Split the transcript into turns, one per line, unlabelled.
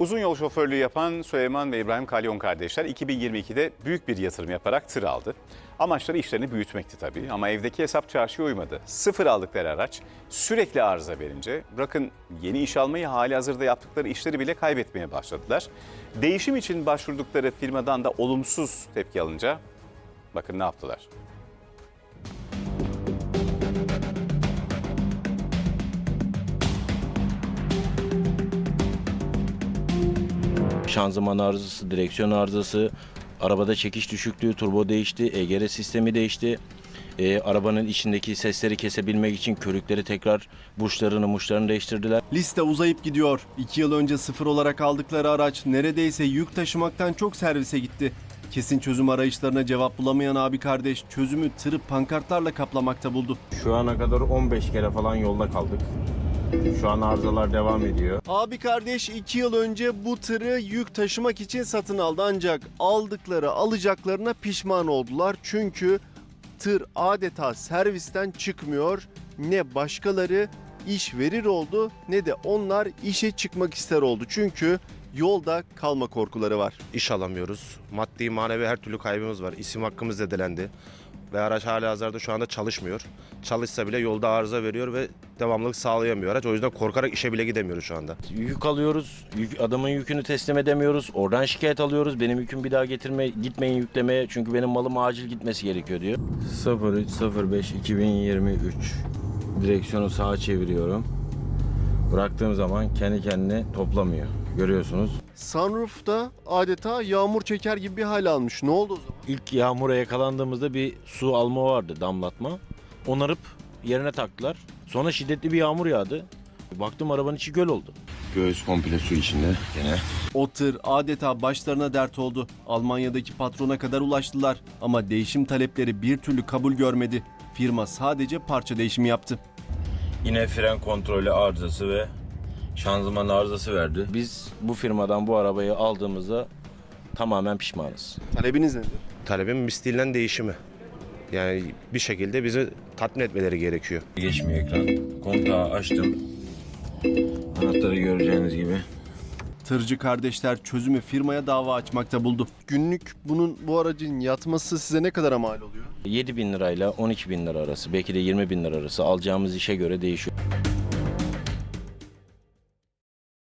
Uzun yol şoförlüğü yapan Süleyman ve İbrahim Kalyon kardeşler 2022'de büyük bir yatırım yaparak tır aldı. Amaçları işlerini büyütmekti tabii ama evdeki hesap çarşıya uymadı. Sıfır aldıkları araç sürekli arıza verince bırakın yeni iş almayı hali hazırda yaptıkları işleri bile kaybetmeye başladılar. Değişim için başvurdukları firmadan da olumsuz tepki alınca bakın ne yaptılar.
Şanzıman arızası, direksiyon arızası, arabada çekiş düşüklüğü, turbo değişti, EGR sistemi değişti. Ee, arabanın içindeki sesleri kesebilmek için körükleri tekrar burçlarını muşlarını değiştirdiler.
Liste uzayıp gidiyor. İki yıl önce sıfır olarak aldıkları araç neredeyse yük taşımaktan çok servise gitti. Kesin çözüm arayışlarına cevap bulamayan abi kardeş çözümü tırı pankartlarla kaplamakta buldu.
Şu ana kadar 15 kere falan yolda kaldık. Şu an arızalar devam ediyor.
Abi kardeş iki yıl önce bu tırı yük taşımak için satın aldı ancak aldıkları alacaklarına pişman oldular. Çünkü tır adeta servisten çıkmıyor. Ne başkaları iş verir oldu ne de onlar işe çıkmak ister oldu. Çünkü yolda kalma korkuları var.
iş alamıyoruz. Maddi manevi her türlü kaybımız var. İsim hakkımız zedelendi. Ve araç hala hazırda şu anda çalışmıyor. Çalışsa bile yolda arıza veriyor ve devamlılık sağlayamıyor araç. O yüzden korkarak işe bile gidemiyoruz şu anda.
Yük alıyoruz, yük, adamın yükünü teslim edemiyoruz. Oradan şikayet alıyoruz. Benim yüküm bir daha getirme, gitmeyin yüklemeye çünkü benim malım acil gitmesi gerekiyor diyor. 0305 2023 direksiyonu sağa çeviriyorum. Bıraktığım zaman kendi kendine toplamıyor. Görüyorsunuz.
Sunroof'ta adeta yağmur çeker gibi bir hal almış. Ne oldu o zaman?
İlk yağmura yakalandığımızda bir su alma vardı, damlatma. Onarıp yerine taktılar. Sonra şiddetli bir yağmur yağdı. Baktım arabanın içi göl oldu.
Göğüs komple su içinde gene.
O tır adeta başlarına dert oldu. Almanya'daki patrona kadar ulaştılar ama değişim talepleri bir türlü kabul görmedi. Firma sadece parça değişimi yaptı.
Yine fren kontrolü arızası ve şanzıman arızası verdi. Biz bu firmadan bu arabayı aldığımızda tamamen pişmanız.
Talebiniz nedir?
Talebim misliyle değişimi. Yani bir şekilde bizi tatmin etmeleri gerekiyor.
Geçmiyor ekran. Kontağı açtım. Anahtarı göreceğiniz gibi.
Tırcı kardeşler çözümü firmaya dava açmakta buldu. Günlük bunun bu aracın yatması size ne kadar mal oluyor?
7 bin lirayla 12 bin lira arası belki de 20 bin lira arası alacağımız işe göre değişiyor.